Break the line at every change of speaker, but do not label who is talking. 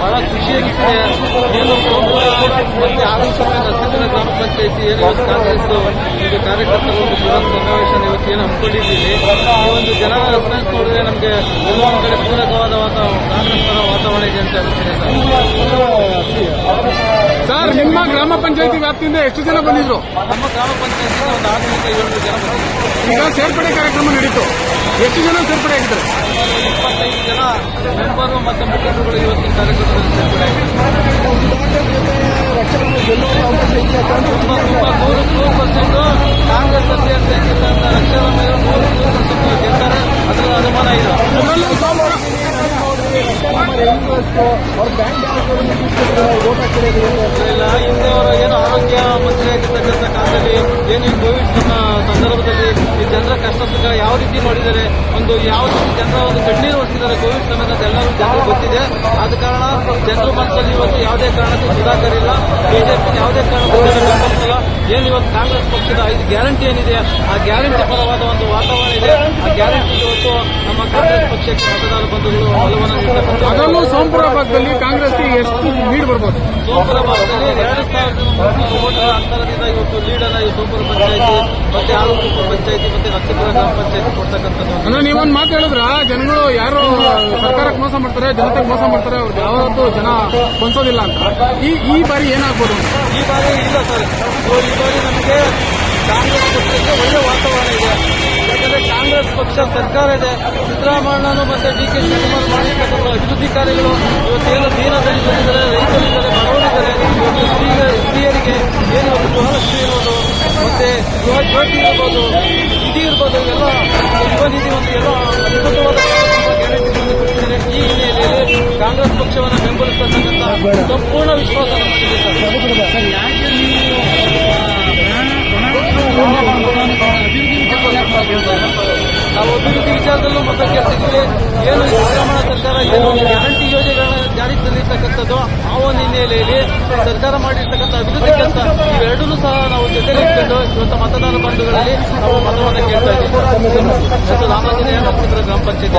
ಬಹಳ ಖುಷಿಯಾಗಿದೆ ಏನು ಮತ್ತೆ ಆದರ್ಶಕ್ಕೆ ನರಸೀಪುರ ಗ್ರಾಮ ಪಂಚಾಯಿತಿ ಏನು ಕಾಂಗ್ರೆಸ್ ಒಂದು ಬೃಹತ್ ಇವತ್ತು ಏನು ಹಮ್ಮಿಕೊಂಡಿದ್ದೀವಿ ಈ ಒಂದು ಜನರ ರೆಸ್ಪಾನ್ಸ್ ನೋಡಿದ್ರೆ ನಮಗೆ ಎಲ್ಲ ಒಂದು ಕಡೆ ಪೂರಕವಾದ ವಾತಾವರಣ ವಾತಾವರಣ ಇದೆ ಅಂತ ಸರ್,
ನಿಮ್ಮ ಗ್ರಾಮ ಪಂಚಾಯತಿ ವ್ಯಾಪ್ತಿಯಿಂದ ಎಷ್ಟು ಜನ ಬಂದಿದ್ರು?
ನಮ್ಮ ಗ್ರಾಮ ಪಂಚಾಯತಿಗೆ ಒಂದು ಆರುನೂರ ಏಳ್ನೂರು ಜನ
ಈಗ ಸೇರ್ಪಡೆ ಕಾರ್ಯಕ್ರಮ ನಡೀತು. ಎಷ್ಟು ಜನ ಸೇರ್ಪಡೆ ಆಗಿದ್ದಾರೆ
ಸುಮಾರು ಇಪ್ಪತ್ತೈದು ಜನ ಮೆಂಬರು ಮತ್ತು ಮುಖಂಡರುಗಳು ಇವತ್ತಿನ ಕಾರ್ಯಕ್ರಮದಲ್ಲಿ ತುಂಬ ನೂರು ನೂರು ಪರ್ಸೆಂಟ್ ಕಾಂಗ್ರೆಸ್ ಅಭ್ಯರ್ಥಿ ರಕ್ಷಣಾ ಮೇಲೆ ನೂರು ನೂರು ಪರ್ಸೆಂಟ್ ಗೆಲ್ತಾರೆ ಅದರಲ್ಲಿ ಅನುಮಾನ ಇಲ್ಲ. ಇಲ್ಲ ಹಿಂದೆ ಅವರು ಏನು ಆರೋಗ್ಯ ಮಂತ್ರಿ ಆಗಿರ್ತಕ್ಕಂಥ ಕಾಲದಲ್ಲಿ ಜನರ ಯಾವ ರೀತಿ ಮಾಡಿದ್ದಾರೆ, ಒಂದು ಯಾವ ರೀತಿ ಜನರ ಒಂದು ಕಣ್ಣೀರು ಹೊರಿಸಿದ್ದಾರೆ ಕೋವಿಡ್ ಸಮಯದ ಎಲ್ಲರೂ ಜನರು ಗೊತ್ತಿದೆ. ಆದ ಕಾರಣ ಜನರ ಮನಸ್ಸಲ್ಲಿ ಇವತ್ತು ಯಾವುದೇ ಕಾರಣಕ್ಕೂ ಸುಧಾಕರ್ ಇಲ್ಲ. ಬಿಜೆಪಿ ಯಾವುದೇ ಕಾರಣಕ್ಕೂ ಬೆಂಬಲಿಸಲ್ಲ ಏನು ಇವತ್ತು ಕಾಂಗ್ರೆಸ್ ಪಕ್ಷದ ಐದು ಗ್ಯಾರಂಟಿ ಏನಿದೆ, ಆ ಗ್ಯಾರಂಟಿ ಪರವಾದ ಒಂದು ವಾತಾವರಣ ಇದೆ. ಆ ಗ್ಯಾರಂಟಿ ಇವತ್ತು ಪಕ್ಷಕ್ಕೆ ಮತದಾರ ಬಂಧುಗಳು
ಅದರಲ್ಲೂ ಸೋಂಪುರ ಭಾಗದಲ್ಲಿ ಕಾಂಗ್ರೆಸ್ಗೆ ಎಷ್ಟು ಲೀಡ್ ಬರ್ಬೋದು?
ಸೋಂಪುರ ಭಾಗದಲ್ಲಿ ಎರಡು ಸಾವಿರದ ಓಟುಗಳ ಅಂತರದಿಂದ ಇವತ್ತು ಈ ಸೋಂಪುರ ಪಂಚಾಯತಿ ಮತ್ತೆ ಆಲೂರು ಪಂಚಾಯತಿ ಮತ್ತೆ ಲಕ್ಷಪುರ ಗ್ರಾಮ ಪಂಚಾಯತಿ ಕೊಡ್ತಕ್ಕಂಥದ್ದು.
ಅಂದ್ರೆ ನೀವೊಂದು ಮಾತು ಹೇಳಿದ್ರ ಜನಗಳು ಯಾರು ಸರ್ಕಾರಕ್ಕೆ ಮೋಸ ಮಾಡ್ತಾರೆ ಜನತೆಗೆ ಮೋಸ ಮಾಡ್ತಾರೆ ಅವ್ರಿಗೆ ಯಾವತ್ತೂ ಜನ ಸ್ಪಂದಿಸೋದಿಲ್ಲ ಅಂತ. ಈ ಈ ಬಾರಿ ಏನಾಗ್ಬೋದು?
ಈ ಬಾರಿ ಇಲ್ಲ ಸರ್. ಈ ಬಾರಿ ನಮಗೆ ಕಾಂಗ್ರೆಸ್ ಪಕ್ಷಕ್ಕೆ ಒಳ್ಳೆ ವಾತಾವರಣ ಇದೆ. ಕಾಂಗ್ರೆಸ್ ಪಕ್ಷ ಸರ್ಕಾರ ಇದೆ ಸಿದ್ದರಾಮಯ್ಯನೂ ಮತ್ತೆ ಡಿ ಕೆ ಶಿವಕುಮಾರ್ ಮಾಡಿರ್ತಕ್ಕಂಥ ಅಭಿವೃದ್ಧಿ ಕಾರ್ಯಗಳು ಇವತ್ತೇನು ದೀನ ದಲಿತರಿದ್ದಾರೆ ರೈತರಿದ್ದಾರೆ ಬಡವರಿದ್ದಾರೆ ಇವತ್ತು ಸ್ತ್ರೀ ಸ್ತ್ರೀಯರಿಗೆ ಏನು ಒಂದು ಗೃಹಲಕ್ಷ್ಮಿ ಇರ್ಬೋದು, ಮತ್ತೆ ಗೃಹ ಜ್ಯೋತಿ ಇರ್ಬೋದು, ನಿಧಿ ಇರ್ಬೋದು ಇವೆಲ್ಲ ಯುವ ನಿಧಿ ಒಂದು ಎಲ್ಲ ಅದ್ಭುತವಾದ ಗ್ಯಾರಂಟಿಗಳನ್ನು ಕೊಟ್ಟಿದ್ದಾರೆ. ಈ ಹಿನ್ನೆಲೆಯಲ್ಲಿ ಕಾಂಗ್ರೆಸ್ ಪಕ್ಷವನ್ನು ಬೆಂಬಲಿಸತಕ್ಕಂಥ ಸಂಪೂರ್ಣ ವಿಶ್ವಾಸ ನಮ್ಮಲ್ಲಿದೆ ಸರ್. ನಾವು ಅಭಿವೃದ್ಧಿ ವಿಚಾರದಲ್ಲೂ ಮತ ಕೆಲಸಕ್ಕೆ ಏನು ಸಿದ್ದರಾಮಯ್ಯ ಸರ್ಕಾರ, ಏನು ಗ್ಯಾರಂಟಿ ಯೋಜನೆಗಳನ್ನ ಜಾರಿಗೆ ತಂದಿರ್ತಕ್ಕಂಥದ್ದು, ಆ ಒಂದು ಹಿನ್ನೆಲೆಯಲ್ಲಿ ಸರ್ಕಾರ ಮಾಡಿರ್ತಕ್ಕಂಥ ಅಭಿವೃದ್ಧಿ ಕೆಲಸ, ಇವೆರಡನ್ನೂ ಸಹ ನಾವು ಜೊತೆಗೆ ಇಟ್ಕೊಂಡು ಇವತ್ತು ಮತದಾನ ಬಂಧುಗಳಲ್ಲಿ ನಾವು ಮತವನ್ನು ಕೇಳ್ತಾ ಇದ್ದೀವಿ. ನರಸೀಪುರ ಗ್ರಾಮ ಪಂಚಾಯತ್